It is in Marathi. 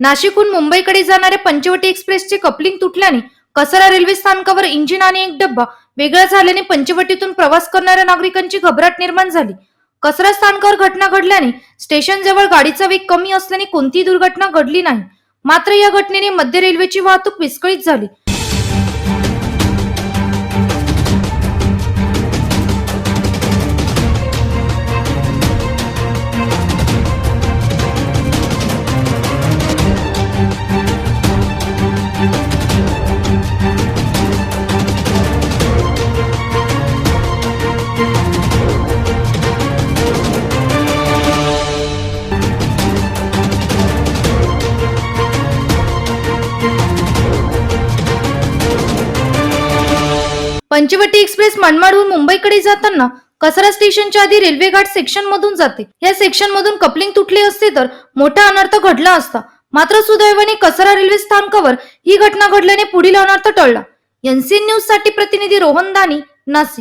नाशिकहून मुंबईकडे जाणाऱ्या पंचवटी एक्सप्रेसचे कपलिंग तुटल्याने कसरा रेल्वे स्थानकावर इंजिन आणि एक डब्बा वेगळा झाल्याने पंचवटीतून प्रवास करणाऱ्या नागरिकांची घबराट निर्माण झाली. कसरा स्थानकावर घटना घडल्याने स्टेशन जवळ गाडीचा वेग कमी असल्याने कोणतीही दुर्घटना घडली नाही. मात्र या घटनेने मध्य रेल्वेची वाहतूक विस्कळीत झाली. पंचवटी एक्सप्रेस मनमाडहून मुंबईकडे जाताना कसरा स्टेशनच्या आधी रेल्वे घाट सेक्शन मधून जाते. या सेक्शन मधून कपलिंग तुटले असते तर मोठा अनर्थ घडला असता. मात्र सुदैवाने कसरा रेल्वे स्थानकावर ही घटना घडल्याने पुढील अनर्थ टळला. एनसी न्यूजसाठी प्रतिनिधी रोहन दानी नाशिक.